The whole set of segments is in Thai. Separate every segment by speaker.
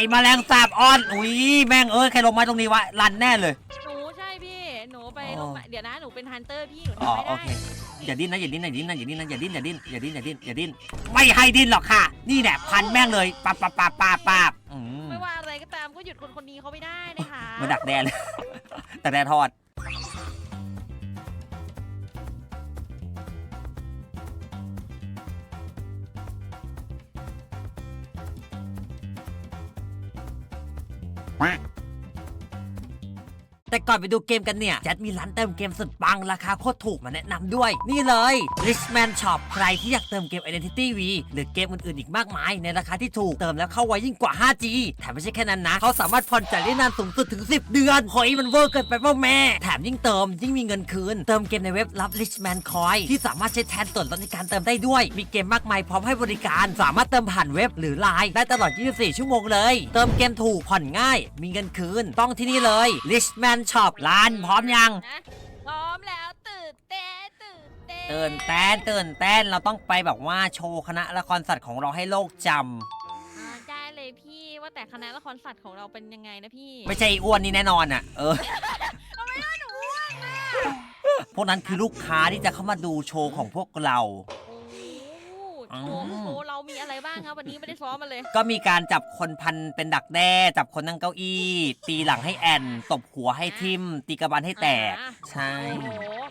Speaker 1: อ้แมลงสาบออน อุ้ยแม่งเอ้ยใครลงมาตรงนี้วะรันแน่เลย
Speaker 2: หนูใช่พี่หนูไป
Speaker 1: อ๋อ
Speaker 2: ลงมาเดี๋ยวนะหนูเป็นฮันเตอร์พี่หนู
Speaker 1: อ๋อ
Speaker 2: ทำไม่
Speaker 1: โอ
Speaker 2: ได้
Speaker 1: เคอย่าดิ้นนะอย่าดิ้นนะอย่าดิ้นนะอย่าดิ้นนะอย่าดิ้นอย่าดิ้นอย่าดิ้นอย่าดิ้นอย่าดิ้นไม่ให้ดิ้นหรอกค่ะ นี่แหละพันแม่งเลยปับปับปับปับปับอืม
Speaker 2: ไม่ว่าอะไรก็ตามก็หยุดคนคนนี้เขาไม่ได้นะคะ
Speaker 1: มาดักแดนเลย แต่แดนทอด ก่อนไปดูเกมกันเนี่ยแจัดมีร้านเติมเกมสุดปังราคาโคตรถูกมาแนะนำด้วย นี่เลย Richman Shop ใครที่อยากเติมเกม Identity V หรือเกมอื่นๆอีกมากมาย ในราคาที่ถูกเติมแล้วเข้าไวยิ่งกว่า 5G แถมไม่ใช่แค่นั้นนะ เขาสามารถผ่อนจ่ายได้นานสูงสุดถึง 10 เดือนเฮ้ยมันเวอร์เกินไปเปล่าแม่ แถมยิ่งเติมยิ่งมีเงินคืน เติมเกมในเว็บรับ Richman Coin ที่สามารถใช้แทนส่วนลดในการเติมได้ด้วย มีเกมมากมายพร้อมให้บริการ สามารถเติมผ่านเว็บหรือไลน์ได้ตลอด 24 ชั่วโมงเลย เติมเกมถูกผ่อนง่าย มีเงินคืน ต้องที่นี่เลย Richman Shop ร้านพร้อมยัง
Speaker 2: นะพร้อมแล้วตื่นเต้นตื่นเต้น
Speaker 1: ตื่นเต้นตื่นเต้นเราต้องไปแบบว่าโชว์คณะละครสัตว์ของเราให้โลกจำ
Speaker 2: อ่าได้เลยพี่ว่าแต่คณะละครสัตว์ของเราเป็นยังไงนะพี่
Speaker 1: ไม่ใช่ไอ้อ้วนนี่แน่นอนอะ เออพวกนั้นคือลูกค้าที่จะเข้ามาดูโชว์ของพวกเรา
Speaker 2: โอ้โหโชว์โชว์เรามีอะไรบ้างครับ วันนี้ไม่ได้ซ้อมมาเลย
Speaker 1: ก็มีการจับคนพันเป็นดักแด้ จับคนนั่งเก้าอี้ ตีหลังให้แอนตบหัวให้ทิม ตีกระบาลให้แตก
Speaker 2: อ่า
Speaker 1: ใช่
Speaker 2: โอ้โห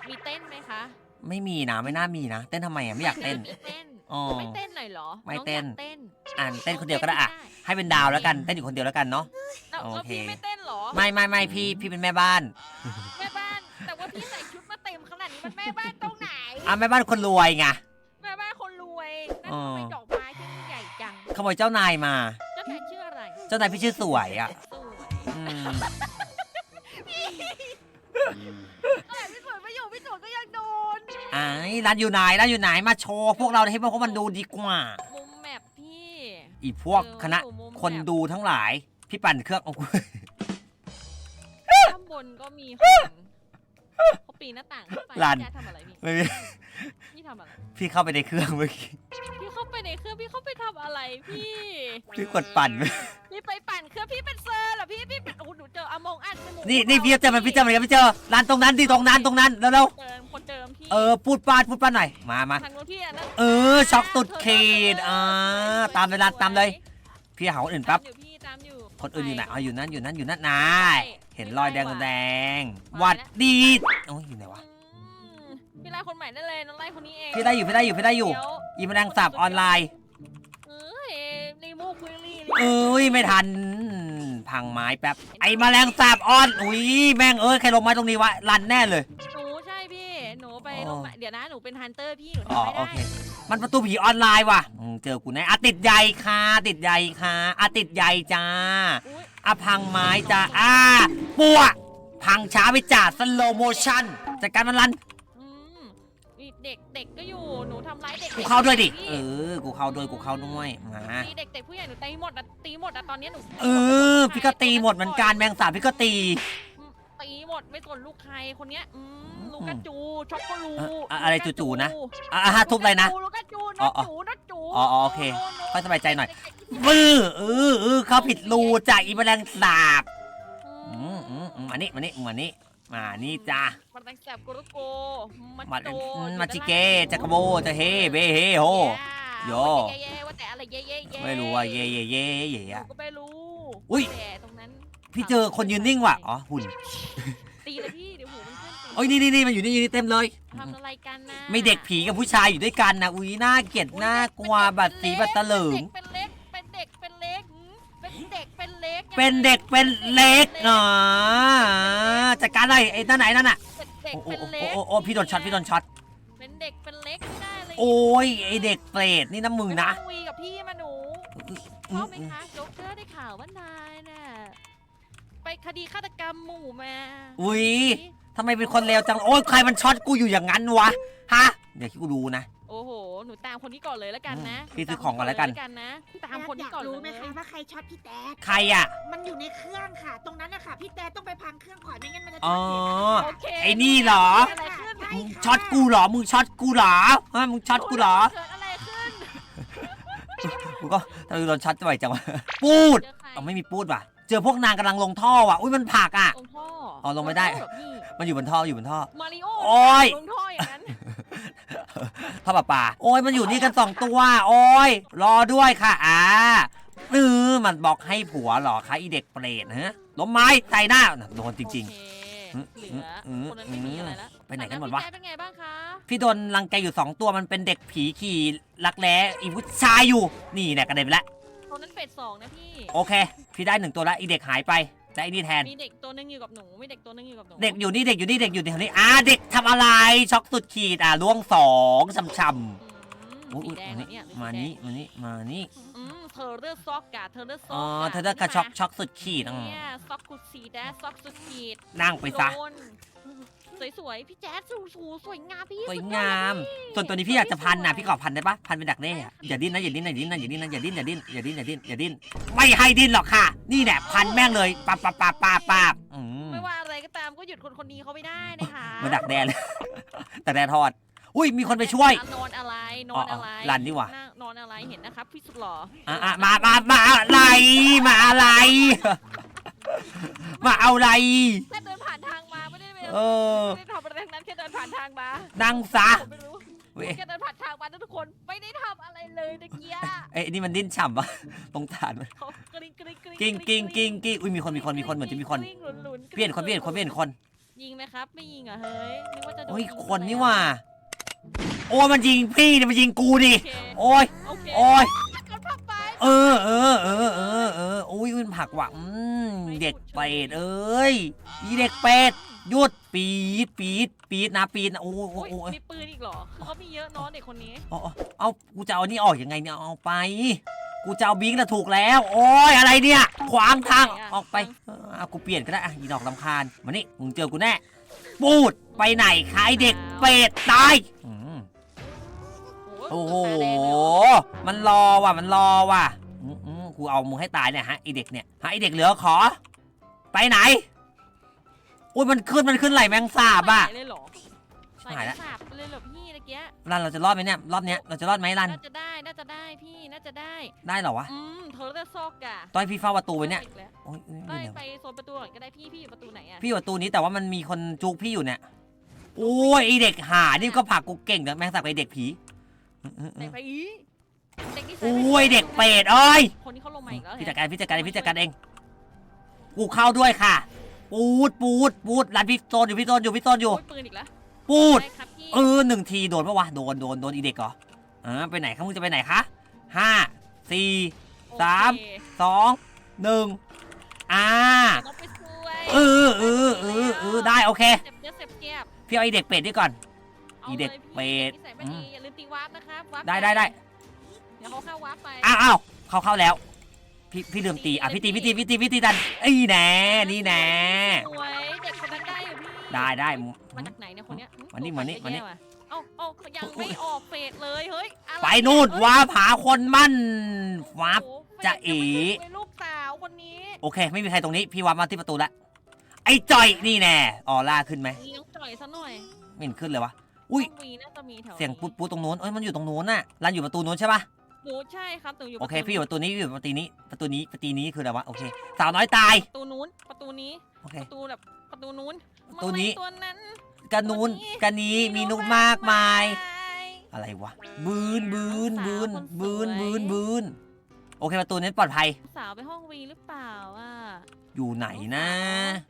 Speaker 2: มีเต้นไหมคะ
Speaker 1: ไม่มีนะไม่น่ามีนะ เต้นทำไมอะไม่อยากเต้น
Speaker 2: มีเต้น
Speaker 1: อ๋อ
Speaker 2: ไม่เต้นหน่อยเหรอ
Speaker 1: ไม่
Speaker 2: อง
Speaker 1: เต้น
Speaker 2: อยากเต้น
Speaker 1: อ่านเต้นคนเดียวก็ได้อะให้เป็นดาวแล้วกันเต้นอยู่คนเดียวแล้วกันเนาะ
Speaker 2: แล้ว
Speaker 1: โอ
Speaker 2: แล้ว
Speaker 1: เค
Speaker 2: พี่ไม่เต้นเหรอ
Speaker 1: ไม่ไม่ไม่พี่พี่เป็นแม่บ้าน
Speaker 2: แม่บ้าน แต่ว่าพี่ใส่ชุดมาเต็มขนาดนี้มันแม่บ้านตรงไหน
Speaker 1: อะแม่บ้านคนรวยไง
Speaker 2: แม่บ้านคนร วยนั่น
Speaker 1: อ๋อ
Speaker 2: ทำไมดอกไม้ที่มันใหญ่จัง
Speaker 1: ขโมยเจ้านายมา
Speaker 2: เจ้านายชื่ออะไร
Speaker 1: เจ้านายพี่ชื่อสวยอะ
Speaker 2: สวย
Speaker 1: อืม
Speaker 2: แต่พี่สวยไม่อยู่พี่สวยก็ยังโดน
Speaker 1: ไอ้ร้านอยู่ไหนร้านอยู่ไหนมาโชว์พวกเราให้พวกมันดูดีกว่า
Speaker 2: มุมแมปพี่
Speaker 1: อีพวก
Speaker 2: เออ
Speaker 1: คณะ
Speaker 2: อยู่มุม
Speaker 1: คน
Speaker 2: แบบ
Speaker 1: ดูทั้งหลาย พี่ปั่นเครื่องเอา
Speaker 2: ข้างบนก็มีคนเขาปีนหน้าต่างขึ้นไป
Speaker 1: ลั่น
Speaker 2: พี่แจ๊คทำอะไรพี่
Speaker 1: ไม่มี
Speaker 2: พี่ทำอะไร
Speaker 1: พี่เข้าไปในเครื่องเมื่อกี้
Speaker 2: พี่
Speaker 1: พี่กดปั่น
Speaker 2: พี่ไปปั่นเครื่องพี่เป็นเซอร์เหรอพี่พี่เป็นโอ้โหหนูเจออมองอัดในหมู่
Speaker 1: นี่นี่พี่เจอมันพี่เจอมันพี่เจอร้านตรงนั้นที่ตรงนั้นตรงนั้นแล้วเรา
Speaker 2: เดิมคนเดิมพี่
Speaker 1: เออพูดปาดพูดปาดหน่อยมามา
Speaker 2: ทางนู้นพี่อะนั่น
Speaker 1: เออช็อกตุดเคนอ่าตามเวลาตามเลย พี่หาคนอื่นปั๊บ
Speaker 2: ตามอยู่พี่ตามอยู่
Speaker 1: คนอื่นอยู่ไหนอ๋ออยู่นั่นอยู่นั่นอยู่นั่นนาย
Speaker 2: ใช่
Speaker 1: เห็นรอยแดง
Speaker 2: ไม่
Speaker 1: แด
Speaker 2: ได้
Speaker 1: ง
Speaker 2: ว่ะ
Speaker 1: หวัดดีโอ้ยอยู่ไหนวะ
Speaker 2: อืมพี่ไล่คนใหม่ได้เลยน้องไล่คนนี้เอง
Speaker 1: พี่ได้อยู่พี่ได้อยู่พี่ได้อยู่
Speaker 2: เดี๋ว
Speaker 1: อีแมลงสาบออนไลน์
Speaker 2: เอ้ ยรีมูฟคุยรี
Speaker 1: เอ้ยไม่ทัน พังไม้แป๊บ ไอ้แมลงสาบออน อุ้ยแม่งเอ้ยใครลงมาตรงนี้วะรันแน่เลย
Speaker 2: หนูใช่พี่ หนูไป
Speaker 1: อ๋อ
Speaker 2: ลงมาเดี๋ยวนะ หนูเป็นฮันเตอร์พี่ หนู
Speaker 1: อ๋อ
Speaker 2: ทำไม่
Speaker 1: โอ
Speaker 2: ได้
Speaker 1: เค มันประตูผีออนไลน์ว่ะอืมเจอกูแน่อะติดใหญ่ค่ะ ติดใหญ่ค่ะอะติดใหญ่จ้า
Speaker 2: อุ๊ย
Speaker 1: อะพังไม้จ้าอ่าปัวพังช้าไปจ้าสโลโมชั่นจัดการมันรัน
Speaker 2: อืมมี เด็กเด็กก็อยู่หนูทำร้ายเด็ก
Speaker 1: กูเข้าด้วยดิ
Speaker 2: พี่
Speaker 1: เออ กูเข้าด้วย กูเข้าด้วย มา
Speaker 2: มีเด็กเด็กผู้ใหญ่หนูตีหมดอะตีหมดอะตอนนี้หนู
Speaker 1: เออ พี่ก็ตีหมดเหมือนกันแมงสาบพี่ก็ตี
Speaker 2: อืมตีหมดไม่สนลูกใครคนเนี้ยอืมลูกกระจูช็อกโกลู
Speaker 1: เอ่ออะไร
Speaker 2: ลูกก
Speaker 1: จู่ๆนะ อะอะทุบอะไรนะ
Speaker 2: ลูกกระจู
Speaker 1: อ๋
Speaker 2: นั
Speaker 1: อ
Speaker 2: ด
Speaker 1: อ๋อ
Speaker 2: จูนัดจู
Speaker 1: อ๋ออ๋อโอเค
Speaker 2: โน่โน่
Speaker 1: ค่อยสบายใจหน่อยบื้อเออเออเข้าผิดรูจ้ะอีแมลงสาบ
Speaker 2: อื
Speaker 1: อื
Speaker 2: ม
Speaker 1: มอืมอืมมานี่มานี่มานี่ มานี่จ้า
Speaker 2: มันแสบกุรุโกมัน
Speaker 1: มา
Speaker 2: โต
Speaker 1: อืม
Speaker 2: อยู่
Speaker 1: มา
Speaker 2: ด้น
Speaker 1: จิ
Speaker 2: ล่าง
Speaker 1: เกจะกระโบจะเฮเบเฮโฮ โย่
Speaker 2: เย่ๆว่าแต่อะไรเย่ๆเย่
Speaker 1: ไม่รู้ว่าเย่เย่เย่เย่
Speaker 2: หนู
Speaker 1: อะ
Speaker 2: ก็ไม่รู้
Speaker 1: อุ๊ย
Speaker 2: แต่ตรงนั้น
Speaker 1: พี่เจอคนยืนนิ่งว่ะอ๋อหุ่น
Speaker 2: ตีเลยพี่เดี๋ยวหูมันขึ้นตี
Speaker 1: โอ้ยนี่นี่นี่มันอยู่นี่อยู่นี่เต็มเลย
Speaker 2: ทำอะไรกันนะ
Speaker 1: ไม่เด็กผีกับผู้ชายอยู่ด้วยกันนะอุ้ยน่าเกลียดน่ากลัวบัดสีบัดตะเหลิง
Speaker 2: เป็นเล็กเป็ เป็นเล็กเป็นเด็กเป็นเล็ก
Speaker 1: อ๋อจัดการหน่อยไอ้นั่นไหนนั่นน่ะ
Speaker 2: เป็นเด็ก
Speaker 1: โอ้โห
Speaker 2: เป็นเล็ก
Speaker 1: โอ้โหโอ้โหพี่โดนช็อตพี่โดนช็อต
Speaker 2: เป็นเด็กเป็นเล็กไม่ได้เลย
Speaker 1: โอ้ยไอเด็กเปรตนี่น้ำมึงนะ
Speaker 2: ไม่ต้องวีกับพี่มาหนูชอบไหมคะโจ๊กเกอร์ได้ข่าวว่านายน่ะไปคดีฆาตกรรมหมู่มา
Speaker 1: อุ้ยทำไมเป็นคนเลวจัง โอ้ยใครมันช็อตกูอยู่อย่างนั้นวะ ฮะ เดี๋ยวกูดูนะ
Speaker 2: โอ้โห หนูตามคนนี้ก่อนเลยแล้วกันนะ
Speaker 1: พี่ซื้อของก่อนแล้วกัน
Speaker 2: ตามนะ ตามคนนี้ก่อน
Speaker 3: ยากรู้
Speaker 2: เล
Speaker 3: ไหม
Speaker 2: ย
Speaker 3: คะว่าใครช็อตพี่แต๊ก
Speaker 1: ใครอะ
Speaker 3: มันอยู่ในเครื่องค่ะ ตรงนั้นนะคะพี่แต๊กต้องไปพังเครื่องก่อนไม่งั้นมันจะ
Speaker 1: อ๋
Speaker 3: ช็
Speaker 1: อ
Speaker 3: อตเสียง
Speaker 2: โอเค
Speaker 1: ไอ้นี่เหรอ
Speaker 2: เกิดอะไรขึ้น
Speaker 3: ใช่
Speaker 1: มึง
Speaker 3: ค่ะ
Speaker 1: ช็อตกูเหรอ มึงช็อตกูเหรอฮะมึงช็อตกูเหรอ
Speaker 2: เกิดอะไรขึ้น
Speaker 1: กูก็ทำไมโดนช็อตบ่อยจังวะ ปูด
Speaker 2: เจอใคร
Speaker 1: เอาไม่มีปูดว่ะ เจอพวกนางกำลังลงท่อว่ะ อุ้ยมันผลักอะ
Speaker 2: ลงท่อ
Speaker 1: อ๋อลงไม่ได้
Speaker 2: เหรอพี่
Speaker 1: มันอยู่บนท่ออยู่บนท่อ
Speaker 2: มาริโอ
Speaker 1: โอ๊ย
Speaker 2: ลงท่ออย่างนั้น
Speaker 1: ท่อประปา โอ้ยมันอยู่นี่กันสองตัว โอ้ยรอด้วยค่ะอ่าเออมันบอกให้ผัวเหรอคะอีเด็กเปรตฮะล้มไม้ใส่หน้าน่ะโดนจริง
Speaker 2: โอเคเหลืออ
Speaker 1: ม
Speaker 2: คนนั้นไม่มีอะไรละ
Speaker 1: ไปไหนกันหมดวะ
Speaker 2: พี่แจ๊เป็นไงบ้างคะ
Speaker 1: ๆ พี่โดนรังแกอยู่สองตัวมันเป็นเด็กผีขี่ลักแร้อีผู้ชายอยู่ นี่เนี่ยกระเด็นไปแล้ว
Speaker 2: ตอนนั้นเฟสสองนะพี่
Speaker 1: โอเค พี่ได้หนึ่งตัวแล้วอีเด็กหายไป ได้อีนี่แทน
Speaker 2: มีเด็กตัวหนึงอยู่กับหนูมีเด็กตัวหนึงอยู่กับหนู
Speaker 1: เด็กอยู่นี่เด็กอยู่นี่เด็กอยู่ที่นี่อ่าเด็กทำอะไรช็อกสุดขีดอ่าล่วงสองช้ำๆ
Speaker 2: อื
Speaker 1: อุ๊
Speaker 2: ม
Speaker 1: ย
Speaker 2: สี
Speaker 1: อุ๊ย
Speaker 2: แดง
Speaker 1: มา
Speaker 2: เหรอ
Speaker 1: นี่
Speaker 2: เนี่ยหรือ
Speaker 1: มา
Speaker 2: สีแดง
Speaker 1: นี่มานี่มานี่
Speaker 2: อืมเธอเลือกซอกกาเธอเลือกซอก
Speaker 1: อ๋อกาเธอจะกระช็อกช็อกสุดขีดอะ
Speaker 2: เนี่ยซอกกุดสีแดงซอกสุดขีด
Speaker 1: นั่งไปซะ
Speaker 2: โดน สวยๆ พี่แจ๊ดสูสูสวยงามพี่
Speaker 1: สวย
Speaker 2: ดอด
Speaker 1: งาม ส่วนตัวนี้พี่อยากจะพันนะพี่ขอพันได้ปะพันเป็นดักแด้อะอย่าดิ้นนะอย่าดิ้นนะอย่าดิ้นนะอย่าดิ้นนะอย่าดิ้นอย่าดิ้นอย่าดิ้นอย่าดิ้นอย่าดิ้นไม่ให้ดิ้นหรอกค่ะ นี่แหละพันแม่งเลยปับปับปับปับปับอืม
Speaker 2: ไม่ว่าอะไรก็ตามก็หยุดคนคนนี้เขาไม่ได้นะคะ
Speaker 1: มาดักแด้เลย แต่แด้ทอด อุ้ยมีคนไปช่วย
Speaker 2: นอนอะไรนอนอะไร
Speaker 1: อ๋ออ๋อรันนี่หว่า
Speaker 2: งนอนอะไรเห็นนะครับพี่สุดหล่อ
Speaker 1: อะอะมามามาอะไรมาอะไร มาเอาอะไร
Speaker 2: แค่เดินผ่านทาง
Speaker 1: เออ
Speaker 2: ไม่ได้ทำอะไรทั้งนั้นแค่เดินผ่านทางมา
Speaker 1: นั่งซะ
Speaker 2: ผมไม่รู้
Speaker 1: เว้ย
Speaker 2: แค่เดินผ่านทางมานะทุกคนไม่ได้ทำอะไรเลยตะเกีย
Speaker 1: เอ้ยนี่มันดิ้นฉ่ำปะตรงฐานมัน
Speaker 2: เขากริ๊งกริ๊งกริ๊ง
Speaker 1: กิ้งกิ้งกิ้งกิ้งอุ้ยมีคนมีคนมีคนเหมือนจะมีคน
Speaker 2: กริ๊งหลุนหลุน
Speaker 1: เปลี่ยนคนเปลี่ยนคนเปลี่ยนคน
Speaker 2: ยิงไหมครับ ไม่ยิงเหรอเฮ้ยนึกว่าจะโดน
Speaker 1: โอ้ย
Speaker 2: ยิง
Speaker 1: คนนี่หว่าโอ้ยมันยิงพี่เนี่ยมันยิงกูดิ
Speaker 2: โอเค
Speaker 1: โอ้ย
Speaker 2: โอเค
Speaker 1: โอ้ย
Speaker 2: กดพับไป
Speaker 1: เออเออเออเออเออโอ้ยมันผลักว่ะอืมเด็กเป็ดเอ้ยอีเด็กเป็ดหยุด ปีดปีดปีดนะปีดนะโอ้โอ้
Speaker 2: โอ้ย
Speaker 1: โอ้
Speaker 2: มีปืนอีกเหรอคือเขามีเยอะเน้องเด็กคนนี้
Speaker 1: เอาเอาเอากูจะเอานี่ออกยังไงเนี่ยเอาไป กูจะเอาบิงค์นะถูกแล้ว โอ้ยอะไรเนี่ย ขวางทางออกไปเออเอากูเปลี่ยนก็ได้อะยีดอกลำคาญมานี่มึงเจอกูแน่ปูดไปไหนคะไอเด็กเป็ดตายอืม โอ้โห
Speaker 2: ตาแดงเลยเหรอ
Speaker 1: มันรอว่ะ มันรอว่ะอืมอืมกูเอามึงให้ตายเนี่ยฮะไอเด็กเนี่ยฮะไอเด็กเหลือขอ ไปไหน อุ้ยมันขึ้นมันขึ้นไหลแมงสาบอะ
Speaker 2: ใส่เลยเหรอใส่
Speaker 1: หายละ
Speaker 2: สาบไปเลยเหรอพี่ตะเกีย
Speaker 1: รันเราจะรอดไหมเนี่ยรอบเนี้ยเราจะรอดไหมรัน
Speaker 2: น่าจะได้น่าจะได้พี่น่าจะได้
Speaker 1: ได้เหรอวะ
Speaker 2: อืมเธอจะซอกกะ
Speaker 1: ต้อยพี่เฝ้าประตูไว้เนี่ย
Speaker 2: อีกแล้ว
Speaker 1: โอ้ยเอ้ย
Speaker 2: ได้
Speaker 1: เดี๋ยว
Speaker 2: ไปโซนประตูก่อนก็ได้พี่พี่อยู่ประตูไหนอะ
Speaker 1: พี่อยู่ประตูนี้แต่ว่ามันมีคนจุกพี่อยู่เนี่ยโอ้ยไอเด็กหานี่ก็ผลักกูเก่งเนอะแมงสาบไอเด็กผีอืมอืมอื
Speaker 2: ไหน
Speaker 1: ม
Speaker 2: ไปอีเด็กที่ใส่
Speaker 1: โอ้ยเด็กเป็ดเอ้ย
Speaker 2: คนนี้เขาลงมาอีกแล้ว
Speaker 1: พี่
Speaker 2: เหร
Speaker 1: จั
Speaker 2: อ
Speaker 1: ดการพี่จัดการเองพี่จัดการเองกูเข้าด้วยค่ะ ปูดปูดปูดรันพี่โซนอยู่พี่โซนอยู่พี่โซนอยู่
Speaker 2: โอ้ยปืนอีกแล้ว
Speaker 1: ปูด
Speaker 2: ได้ครับพี่
Speaker 1: เออหนึ่งทีโดนปะวะโดนโดนโดนอีเด็กเหรออ่าไปไหนครับมึงจะไปไหนคะห้าสี่
Speaker 2: โอเค
Speaker 1: สามสองหนึ่งอ่า
Speaker 2: ต้องไปช่วย
Speaker 1: เออเออเออเออได้โอเค
Speaker 2: เจ็บเจ็บเจ็บเจ็บ
Speaker 1: พี่เอาไอเด็กเป็ดนี่ก่อน
Speaker 2: อา
Speaker 1: อีเด็ก
Speaker 2: ลยพี่
Speaker 1: เป็ด
Speaker 2: นิสัยไม่ดีอย่าลืมตีวาร์ปนะครับวาร์ป
Speaker 1: ได้ได้ได้
Speaker 2: เดี๋ยวเขาเข้าวาร์ปไป
Speaker 1: อ้าวอ้าวเข้าเข้าแล้ว พี่พี่ลืมตีอะพี่ตีพี่ตีพี่ตีพี่ตีดันไอ้แน่นี่แน่
Speaker 2: สวยเด็กคนนั้นได้อยู่พี่
Speaker 1: ได้ได้
Speaker 2: มาจากไหนเนี่ยคนเนี้ย
Speaker 1: มานี่
Speaker 2: ตัว
Speaker 1: มานี่
Speaker 2: ใหญ่
Speaker 1: มานี่
Speaker 2: แย่ว่ะเอ้าเอ้ายังไม่ออกเฟสเลยเฮ้ยอะไร
Speaker 1: ไปนู่น
Speaker 2: เฮ้ย
Speaker 1: ว้าผาคนมั่นว้าบ
Speaker 2: โอ้โห
Speaker 1: จะเอ๋
Speaker 2: ฟสยังไม่ถึงเลยลูกสาวคนนี้
Speaker 1: โอเค ไม่มีใครตรงนี้พี่วาร์ปมาที่ประตูแล้วไอ้จอยนี่แน่ออร่าขึ้นไหม
Speaker 2: เลี้ยงจ่อยซะหน่อย
Speaker 1: ไม่เห็นขึ้นเลยวะอุ้ย
Speaker 2: ต้องมีน่าจะมีแถว
Speaker 1: เสียงปุ๊ดปุ๊ดตรงนู้นเอ้ยมันอยู่ตรงนู้นน่ะรันอยู่ประตูนู้นใช่ปะ
Speaker 2: หนูใช่ครับหนูอยู่
Speaker 1: โอเค
Speaker 2: ประตู
Speaker 1: พี่อยู่ประตูนี้พี่อยู่ประตูนี้ประตูนี้ประตูนี้คืออะไรวะโอเคสาวน้อยตาย
Speaker 2: ประตูนู้นประตูนี้
Speaker 1: โอเค
Speaker 2: ประตูแบบประตูนู้น
Speaker 1: ประตูนี้
Speaker 2: แมลงตัวนั้น
Speaker 1: กันนู้นกันนี้มีนุกมากมาย อะไรวะบืนบืนบืนบืนบืนบืนโอเคประตูนี้ปลอดภัย
Speaker 2: สาวไปห้องวีหรือเปล่าอะ
Speaker 1: อยู่ไหนนะ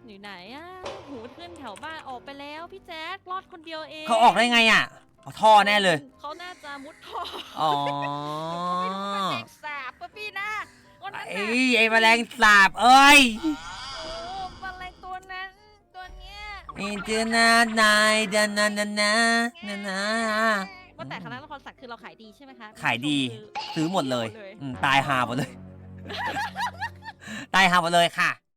Speaker 2: อยู่ไหนอะหูเพื่อนแถวบ้านออกไปแล้วพี่แจ๊ครอดคนเดียวเอง
Speaker 1: เขาออกได้ไงอะ เอาท่อแน่เลย
Speaker 2: เขาน่าจะมุดท่อ
Speaker 1: อ๋อ
Speaker 2: ไม่รู้ว่าเป็นเด็กสาบปะพี่นะคนนั้น
Speaker 1: ไอ้
Speaker 2: น่ะ
Speaker 1: ไอ้แมลงสาบเอ้ย
Speaker 2: โอ้อะไรตัวนั้นตัวเนี้ย
Speaker 1: มีเจนานายดานานานานานา
Speaker 2: ว่าแต่คณะละครสัตว์คือเราขายดีใช่ไหมคะ
Speaker 1: ขายดี
Speaker 2: คือ
Speaker 1: ซื้อหมดเลยอืมตายหาหมดเลย ตายหาหมดเลยค่ะ